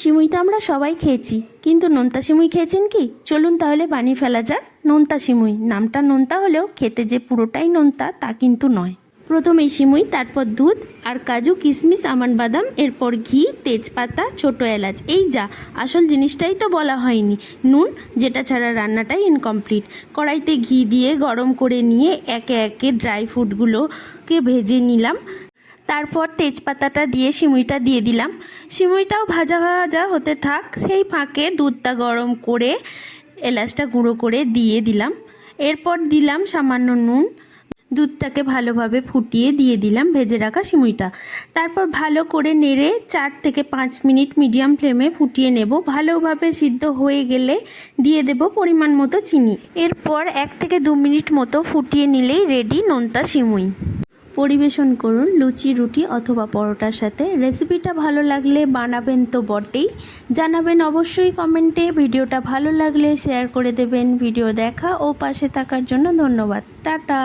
সিমুই তো আমরা সবাই খেয়েছি। কিন্তু নোনতা সিমুই খেয়েছেন কি? চলুন তাহলে বানিয়ে ফেলা যাক। নোনতা সিমুই, নামটা নোনতা হলেও খেতে যে পুরোটাই নোনতা, তা কিন্তু নয়। প্রথমে সিমুই, তারপর দুধ আর কাজু কিশমিশ আমন্ড বাদাম, এরপর ঘি, তেজপাতা, ছোটো এলাচ। এই যা, আসল জিনিসটাই তো বলা হয়নি। নুন, যেটা ছাড়া রান্নাটাই ইনকমপ্লিট কড়াইতে ঘি দিয়ে গরম করে নিয়ে একে একে ড্রাই ফ্রুটগুলোকে ভেজে নিলাম। তারপর তেজপাতাটা দিয়ে সিমুইটা দিয়ে দিলাম। সিমুইটাও ভাজা ভাজা হতে থাক, সেই ফাঁকে দুধটা গরম করে এলাচটা গুঁড়ো করে দিয়ে দিলাম। এরপর দিলাম সামান্য নুন। দুধটাকে ভালোভাবে ফুটিয়ে দিয়ে দিলাম ভেজে রাখা সিমুইটা তারপর ভালো করে নেড়ে চার থেকে পাঁচ মিনিট মিডিয়াম ফ্লেমে ফুটিয়ে নেব। ভালোভাবে সিদ্ধ হয়ে গেলে দিয়ে দেব পরিমাণ মতো চিনি। এরপর এক থেকে দু মিনিট মতো ফুটিয়ে নিলেই রেডি নোনতা সিমুই পরিবেশন করুন লুচি, রুটি অথবা পরোটার সাথে। রেসিপিটা ভালো লাগলে বানাবেন তো বটেই। জানাবেন অবশ্যই কমেন্টে। ভিডিওটা ভালো লাগলে শেয়ার করে দেবেন। ভিডিও দেখা ও পাশে থাকার জন্য ধন্যবাদ। টাটা!